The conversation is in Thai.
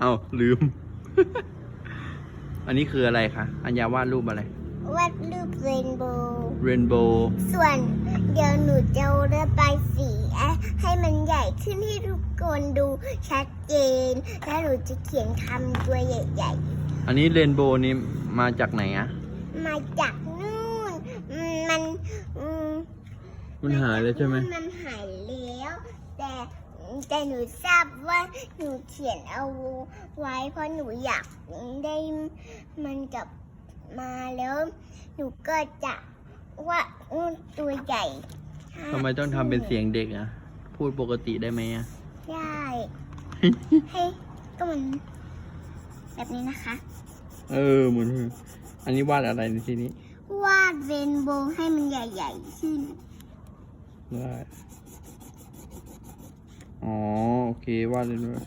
เอาลืม อันนี้คืออะไรคะ อัญญาวาดรูปอะไร วาดรูปเรนโบว์เรนโบว์ส่วนเดี๋ยวหนูจะระบายสีให้มันใหญ่ขึ้นให้ทุกคนดูชัดเจน แล้วหนูจะเขียนคำตัวใหญ่อันนี้เรนโบว์นี้มาจากไหนอะๆมาจากนู่นอืมมันอืมมันหายแล้วใช่ไหมมันหายแล้ว แต่ แต่หนูทราบว่าหนูเขียนเอาไว้เพราะหนูอยากได้มันกลับมาแล้ว หนูก็จะว่าดตัวใหญ่ทำไมต้องทำเป็นเสียงเด็กอะพูดปกติได้ไหมอะได้ให้ก็มันแบบนี้นะคะ เออเหมือนอันนี้วาดอะไรในที่นี้ วาดเรนโบว์ให้มันใหญ่ ๆ ขึ้นวาดอ๋อโอ เควาดเลยด้วย